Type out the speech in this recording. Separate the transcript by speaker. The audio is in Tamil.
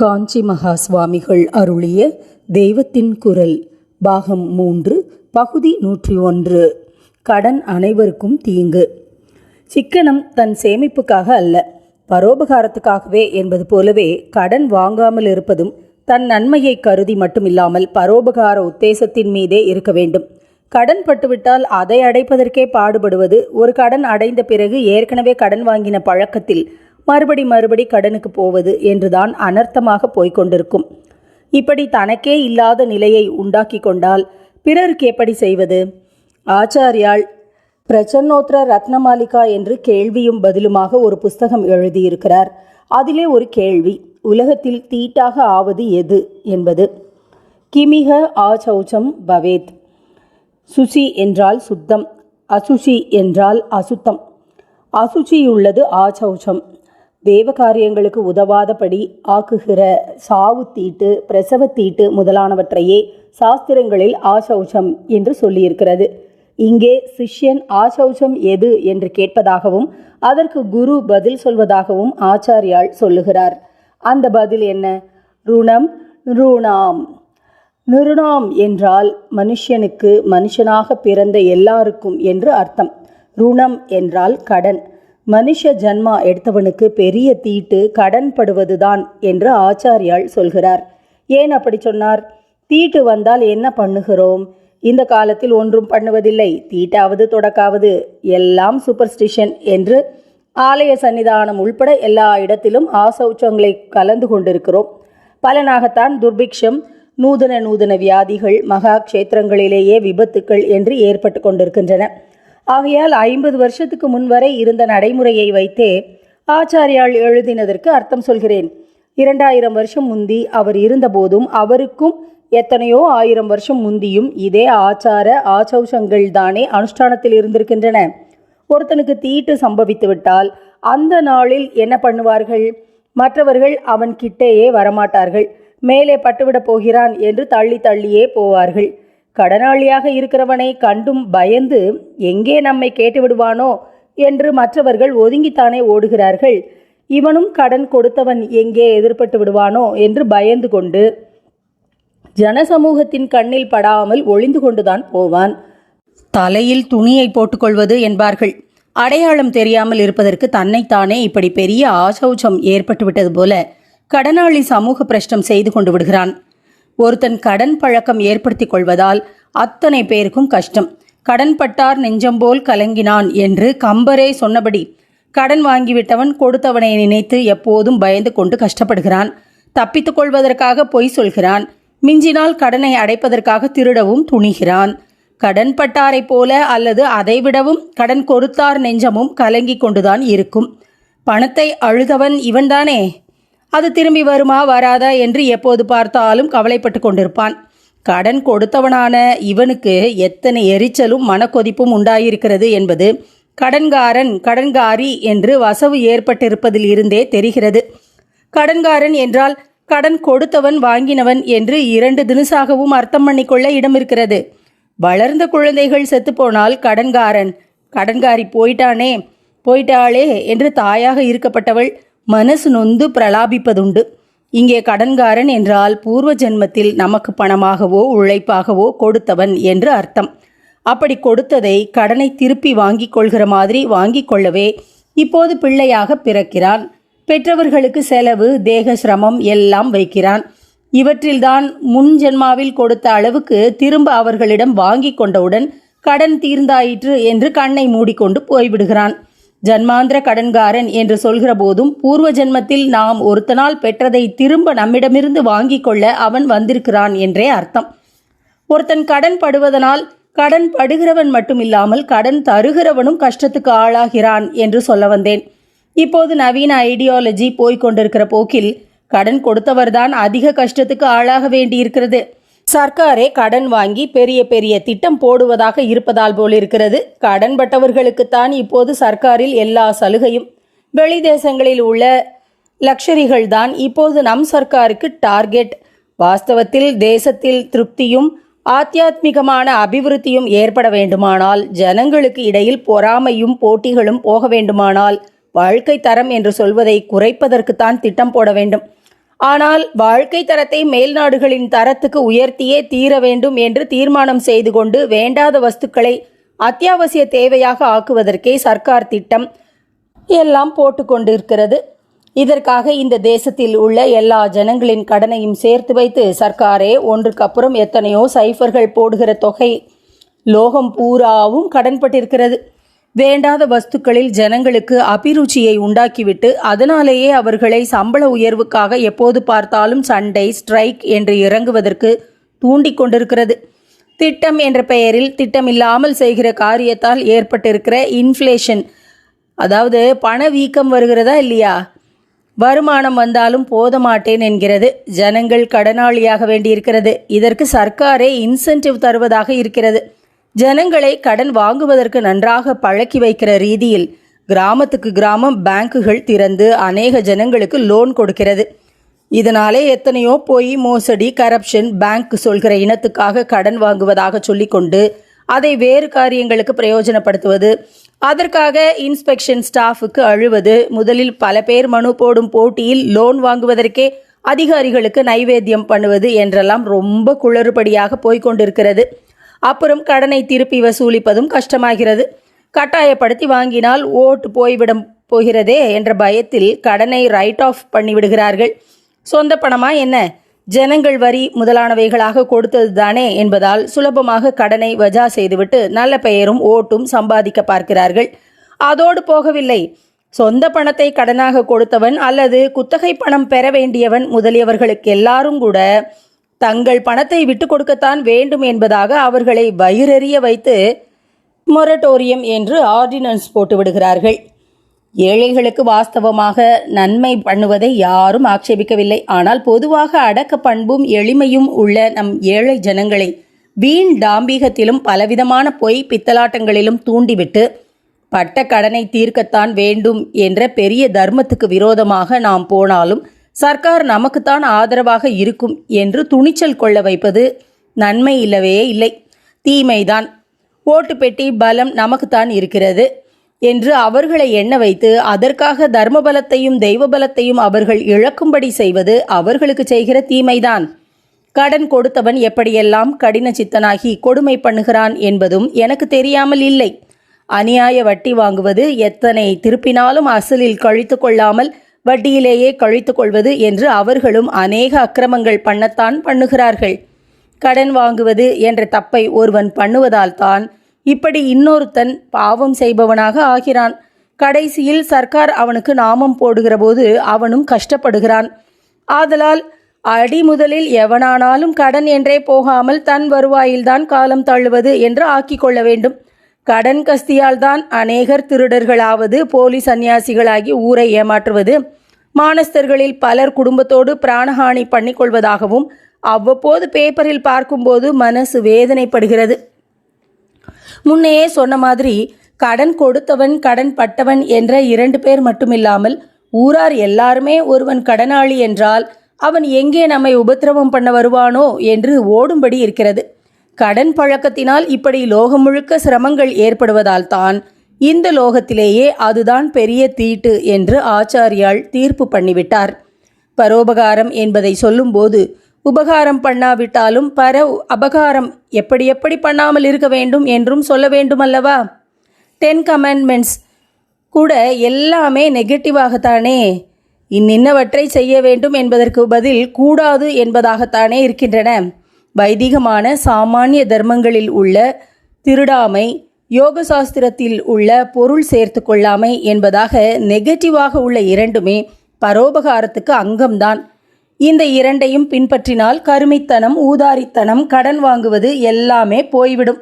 Speaker 1: காஞ்சி மகா சுவாமிகள் அருளிய தெய்வத்தின் குரல் பாகம் மூன்று பகுதி நூற்றி ஒன்று. கடன் அனைவருக்கும் தீங்கு. சிக்கனம் தன் சேமிப்புக்காக அல்ல பரோபகாரத்துக்காகவே என்பது போலவே கடன் வாங்காமல் இருப்பதும் தன் நன்மையை கருதி மட்டுமில்லாமல் பரோபகார உத்தேசத்தின் மீதே இருக்க வேண்டும். கடன் பட்டுவிட்டால் அதை அடைப்பதற்கே பாடுபடுவது ஒரு கடன் அடைந்த பிறகு ஏற்கனவே கடன் வாங்கின பழக்கத்தில் மறுபடி மறுபடி கடனுக்கு போவது என்றுதான் அனர்த்தமாக போய்கொண்டிருக்கும் இப்படி தனக்கே இல்லாத நிலையை உண்டாக்கி கொண்டால் பிறருக்கு எப்படி செய்வது? ஆச்சாரியால் பிரச்சன்னோத்ர ரத்னமாலிகா என்று கேள்வியும் பதிலுமாக ஒரு புஸ்தகம் எழுதியிருக்கிறார். அதிலே ஒரு கேள்வி உலகத்தில் தீட்டாக ஆவது எது என்பது. கிமிக ஆச்சௌச்சம் பவேத். சுசி என்றால் சுத்தம் அசுசி என்றால் அசுத்தம். அசுச்சியுள்ளது ஆச்சௌச்சம் தேவ காரியங்களுக்கு உதவாதபடி ஆக்குகிற சாவு தீட்டு பிரசவ தீட்டு முதலானவற்றையே சாஸ்திரங்களில் ஆசௌசம் என்று சொல்லியிருக்கிறது. இங்கே சிஷ்யன் ஆசௌசம் எது என்று கேட்பதாகவும் அதற்கு குரு பதில் சொல்வதாகவும் ஆச்சாரியால் சொல்லுகிறார். அந்த பதில் என்ன? ருணம் ருணாம். நிருணாம் என்றால் மனுஷனுக்கு மனுஷனாக பிறந்த எல்லாருக்கும் என்று அர்த்தம். ருணம் என்றால் கடன். மனுஷ ஜன்மா எடுத்தவனுக்கு பெரிய தீட்டு கடன் படுவதுதான் என்று ஆச்சாரியால் சொல்கிறார். ஏன் அப்படி சொன்னார்? தீட்டு வந்தால் என்ன பண்ணுகிறோம்? இந்த காலத்தில் ஒன்றும் பண்ணுவதில்லை. தீட்டாவது தொடக்காவது எல்லாம் சூப்பர்ஸ்டிஷன் என்று ஆலய சன்னிதானம் உள்பட எல்லா இடத்திலும் ஆசௌச்சங்களை கலந்து கொண்டிருக்கிறோம். பலனாகத்தான் துர்பிக்ஷம் நூதன நூதன வியாதிகள் மகா க்ஷேத்திரங்களிலேயே விபத்துக்கள் என்று ஏற்பட்டு கொண்டிருக்கின்றன. ஆகையால் ஐம்பது வருஷத்துக்கு முன்வரை இருந்த நடைமுறையை வைத்தே ஆச்சாரியால் எழுதினதற்கு அர்த்தம் சொல்கிறேன். இரண்டாயிரம் வருஷம் முந்தி அவர் இருந்தபோதும் அவருக்கும் எத்தனையோ ஆயிரம் வருஷம் முந்தியும் இதே ஆச்சார ஆச்சௌஷங்கள் தானே அனுஷ்டானத்தில் இருந்திருக்கின்றன. ஒருத்தனுக்கு தீட்டு சம்பவித்துவிட்டால் அந்த நாளில் என்ன பண்ணுவார்கள்? மற்றவர்கள் அவன் கிட்டேயே வரமாட்டார்கள். மேலே பட்டுவிடப் போகிறான் என்று தள்ளி தள்ளியே போவார்கள். கடனாளியாக இருக்கிறவனை கண்டும் பயந்து எங்கே நம்மை கேட்டு விடுவானோ என்று மற்றவர்கள் ஒதுங்கித்தானே ஓடுகிறார்கள். இவனும் கடன் கொடுத்தவன் எங்கே எதிர்பட்டு விடுவானோ என்று பயந்து கொண்டு ஜனசமூகத்தின் கண்ணில் படாமல் ஒளிந்து கொண்டுதான் போவான். தலையில் துணியை போட்டுக்கொள்வது என்பார்கள். அடையாளம் தெரியாமல் இருப்பதற்கு தன்னைத்தானே இப்படி பெரிய ஆசௌச்சம் ஏற்பட்டுவிட்டது போல கடனாளி சமூக பிரஷ்டம் செய்து கொண்டு விடுகிறான். ஒருத்தன் கடன் பழக்கம் ஏற்படுத்திக் கொள்வதால் அத்தனை பேருக்கும் கஷ்டம். கடன்பட்டார் நெஞ்சம்போல் கலங்கினான் என்று கம்பரே சொன்னபடி கடன் வாங்கிவிட்டவன் கொடுத்தவனை நினைத்து எப்போதும் பயந்து கொண்டு கஷ்டப்படுகிறான். தப்பித்துக் கொள்வதற்காக பொய் சொல்கிறான். மிஞ்சினால் கடனை அடைப்பதற்காக திருடவும் துணிகிறான். கடன்பட்டாரைப் போல அல்லது அதைவிடவும் கடன் கொடுத்தார் நெஞ்சமும் கலங்கி கொண்டுதான் இருக்கும். பணத்தை அழுதவன் இவன்தானே? அது திரும்பி வருமா வராதா என்று எப்போது பார்த்தாலும் கவலைப்பட்டு கொண்டிருப்பான். கடன் கொடுத்தவனான இவனுக்கு எத்தனை எரிச்சலும் மனக்கொதிப்பும் உண்டாயிருக்கிறது என்பது கடன்காரன் கடன்காரி என்று வசவு ஏற்பட்டிருப்பதில் இருந்தே தெரிகிறது. கடன்காரன் என்றால் கடன் கொடுத்தவன் வாங்கினவன் என்று இரண்டு தினுசாகவும் அர்த்தம் பண்ணிக்கொள்ள இடம் இருக்கிறது வளர்ந்த குழந்தைகள் செத்துப்போனால் கடன்காரன் கடன்காரி போயிட்டானே போயிட்டாளே என்று தாயாக இருக்கப்பட்டவள் மனசு நொந்து பிரலாபிப்பதுண்டு. இங்கே கடன்காரன் என்றால் பூர்வ ஜென்மத்தில் நமக்கு பணமாகவோ உழைப்பாகவோ கொடுத்தவன் என்று அர்த்தம். அப்படி கொடுத்ததை கடனை திருப்பி வாங்கிக் கொள்கிற மாதிரி வாங்கிக் கொள்ளவே இப்போது பிள்ளையாக பிறக்கிறான். பெற்றவர்களுக்கு செலவு தேக சிரமம் எல்லாம் வைக்கிறான். இவற்றில்தான் முன் ஜென்மாவில் கொடுத்த அளவுக்கு திரும்ப அவர்களிடம் வாங்கி கொண்டவுடன் கடன் தீர்ந்தாயிற்று என்று கண்ணை மூடிக்கொண்டு போய்விடுகிறான். ஜன்மாந்திர கடன்காரன் என்று சொல்கிற போதும் பூர்வ ஜென்மத்தில் நாம் ஒருத்தனால் பெற்றதை திரும்ப நம்மிடமிருந்து வாங்கிக் கொள்ள அவன் வந்திருக்கிறான் என்றே அர்த்தம். ஒருத்தன் கடன் படுவதனால் கடன் படுகிறவன் மட்டுமில்லாமல் கடன் தருகிறவனும் கஷ்டத்துக்கு ஆளாகிறான் என்று சொல்ல வந்தேன். இப்போது நவீன ஐடியாலஜி போய்க் கொண்டிருக்கிற போக்கில் கடன் கொடுத்தவர்தான் அதிக கஷ்டத்துக்கு ஆளாக வேண்டியிருக்கிறது. சர்க்காரே கடன் வாங்கி பெரிய பெரிய திட்டம் போடுவதாக இருப்பதால் போலிருக்கிறது கடன் பட்டவர்களுக்குத்தான் இப்போது சர்க்காரில் எல்லா சலுகையும். வெளி தேசங்களில் உள்ள லக்ஷரிகள் தான் இப்போது நம் சர்க்காருக்கு டார்கெட். வாஸ்தவத்தில் தேசத்தில் திருப்தியும் ஆத்தியாத்மிகமான அபிவிருத்தியும் ஏற்பட வேண்டுமானால் ஜனங்களுக்கு இடையில் பொறாமையும் போட்டிகளும் போக வேண்டுமானால் வாழ்க்கை தரம் என்று சொல்வதை குறைப்பதற்குத்தான் திட்டம் போட வேண்டும். ஆனால் வாழ்க்கை தரத்தை மேல்நாடுகளின் தரத்துக்கு உயர்த்தியே தீர வேண்டும் என்று தீர்மானம் செய்து கொண்டு வேண்டாத வஸ்துக்களை அத்தியாவசிய தேவையாக ஆக்குவதற்கே சர்க்கார் திட்டம் எல்லாம் போட்டுக்கொண்டிருக்கிறது இதற்காக இந்த தேசத்தில் உள்ள எல்லா ஜனங்களின் கடனையும் சேர்த்து வைத்து சர்க்காரே ஒன்றுக்கு அப்புறம் எத்தனையோ சைஃபர்கள் போடுகிற தொகை லோகம் பூராவும் கடன்பட்டிருக்கிறது. வேண்டாத வஸ்துக்களில் ஜனங்களுக்கு அபிருச்சியை உண்டாக்கிவிட்டு அதனாலேயே அவர்களை சம்பள உயர்வுக்காக எப்போது பார்த்தாலும் சண்டை ஸ்ட்ரைக் என்று இறங்குவதற்கு தூண்டிக் கொண்டிருக்கிறது. திட்டம் என்ற பெயரில் திட்டமில்லாமல் செய்கிற காரியத்தால் ஏற்பட்டிருக்கிற இன்ஃப்ளேஷன் அதாவது பணவீக்கம் வருகிறதா இல்லையா? வருமானம் வந்தாலும் போத மாட்டேன் என்கிறது. ஜனங்கள் கடனாளியாக வேண்டியிருக்கிறது. இதற்கு சர்க்காரே இன்சென்டிவ் தருவதாக இருக்கிறது. ஜனங்களை கடன் வாங்குவதற்கு நன்றாக பழக்கி வைக்கிற ரீதியில் கிராமத்துக்கு கிராமம் பேங்குகள் திறந்து அநேக ஜனங்களுக்கு லோன் கொடுக்கிறது. இதனாலே எத்தனையோ பொய் மோசடி கரப்ஷன் பேங்க் சொல்கிற இனத்துக்காக கடன் வாங்குவதாக சொல்லிக்கொண்டு அதை வேறு காரியங்களுக்கு பிரயோஜனப்படுத்துவது. அதற்காக இன்ஸ்பெக்ஷன் ஸ்டாஃபுக்கு அழுவது. முதலில் பல பேர் மனு போடும் போட்டியில் லோன் வாங்குவதற்கே அதிகாரிகளுக்கு நைவேத்தியம் பண்ணுவது என்றெல்லாம் ரொம்ப குளறுபடியாக போய்க்கொண்டிருக்கிறது அப்புறம் கடனை திருப்பி வசூலிப்பதும் கஷ்டமாகிறது. கட்டாயப்படுத்தி வாங்கினால் ஓட்டு போய்விட போகிறதே என்ற பயத்தில் கடனை ரைட் ஆஃப் பண்ணிவிடுகிறார்கள். சொந்த பணமா என்ன? ஜனங்கள் வரி முதலானவைகளாக கொடுத்தது தானே என்பதால் சுலபமாக கடனை வஜா செய்துவிட்டு நல்ல பெயரும் ஓட்டும் சம்பாதிக்க பார்க்கிறார்கள். அதோடு போகவில்லை. சொந்த பணத்தை கடனாக கொடுத்தவன் அல்லது குத்தகை பணம் பெற வேண்டியவன் முதலியவர்களுக்கு எல்லாரும் கூட தங்கள் பணத்தை விட்டு கொடுக்கத்தான் வேண்டும் என்பதாக அவர்களை வயிறறிய வைத்து மொரட்டோரியம் என்று ஆர்டினன்ஸ் போட்டு விடுகிறார்கள். ஏழைகளுக்கு வாஸ்தவமாக நன்மை பண்ணுவதை யாரும் ஆட்சேபிக்கவில்லை. ஆனால் பொதுவாக அடக்க பண்பும் எளிமையும் உள்ள நம் ஏழை ஜனங்களை வீண் டாம்பீகத்திலும் பலவிதமான பொய் பித்தலாட்டங்களிலும் தூண்டிவிட்டு பட்ட கடனை தீர்க்கத்தான் வேண்டும் என்ற பெரிய தர்மத்துக்கு விரோதமாக நாம் போனாலும் சர்க்கார் நமக்குத்தான் ஆதரவாக இருக்கும் என்று துணிச்சல் கொள்ள வைப்பது நன்மை இல்லவே இல்லை. தீமைதான். ஓட்டு பெட்டி பலம் நமக்குத்தான் இருக்கிறது என்று அவர்களை எண்ண வைத்து அதற்காக தர்மபலத்தையும் தெய்வபலத்தையும் தெய்வ பலத்தையும் அவர்கள் இழக்கும்படி செய்வது அவர்களுக்கு செய்கிற தீமைதான். கடன் கொடுத்தவன் எப்படியெல்லாம் கடின சித்தனாகி கொடுமை பண்ணுகிறான் என்பதும் எனக்கு தெரியாமல் இல்லை. அநியாய வட்டி வாங்குவது எத்தனை திருப்பினாலும் அசலில் கழித்து கொள்ளாமல் வட்டியிலேயே கழித்து கொள்வது என்று அவர்களும் அநேக அக்கிரமங்கள் பண்ணத்தான் பண்ணுகிறார்கள். கடன் வாங்குவது என்ற தப்பை ஒருவன் பண்ணுவதால் தான் இப்படி இன்னொருத்தன் பாவம் செய்பவனாக ஆகிறான். கடைசியில் சர்க்கார் அவனுக்கு நாமம் போடுகிற போது அவனும் கஷ்டப்படுகிறான். ஆதலால் அடி முதலில் எவனானாலும் கடன் என்றே போகாமல் தன் வருவாயில்தான் காலம் தள்ளுவது என்று ஆக்கிக்கொள்ள வேண்டும். கடன் கஸ்தியால் தான் அநேகர் திருடர்களாவது போலி சந்நியாசிகளாகி ஊரை ஏமாற்றுவது. மானஸ்தர்களில் பலர் குடும்பத்தோடு பிராணஹானி பண்ணிக்கொள்வதாகவும் அவ்வப்போது பேப்பரில் பார்க்கும்போது மனசு வேதனைப்படுகிறது. முன்னையே சொன்ன மாதிரி கடன் கொடுத்தவன் கடன் பட்டவன் என்ற இரண்டு பேர் மட்டுமில்லாமல் ஊரார் எல்லாருமே ஒருவன் கடனாளி என்றால் அவன் எங்கே நம்மை உபத்திரவம் பண்ண வருவானோ என்று ஓடும்படி இருக்கிறது. கடன் பழக்கத்தினால் இப்படி லோகம் முழுக்க சிரமங்கள் ஏற்படுவதால் தான் இந்த லோகத்திலேயே அதுதான் பெரிய தீட்டு என்று ஆச்சாரியால் தீர்ப்பு பண்ணிவிட்டார். பரோபகாரம் என்பதை சொல்லும்போது உபகாரம் பண்ணாவிட்டாலும் பர அபகாரம் எப்படி எப்படி பண்ணாமல் இருக்க வேண்டும் என்றும் சொல்ல வேண்டும் அல்லவா டென் கமெண்ட்மெண்ட்ஸ் கூட எல்லாமே நெகட்டிவாகத்தானே? இன்னின்னவற்றை செய்ய வேண்டும் என்பதற்கு பதில் கூடாது என்பதாகத்தானே இருக்கின்றன. வைதிகமான சாமானிய தர்மங்களில் உள்ள திருடாமை யோக சாஸ்திரத்தில் உள்ள பொருள் சேர்த்து கொள்ளாமை என்பதாக நெகட்டிவாக உள்ள இரண்டுமே பரோபகாரத்துக்கு அங்கம்தான். இந்த இரண்டையும் பின்பற்றினால் கருமித்தனம் ஊதாரித்தனம் கடன் வாங்குவது எல்லாமே போய்விடும்.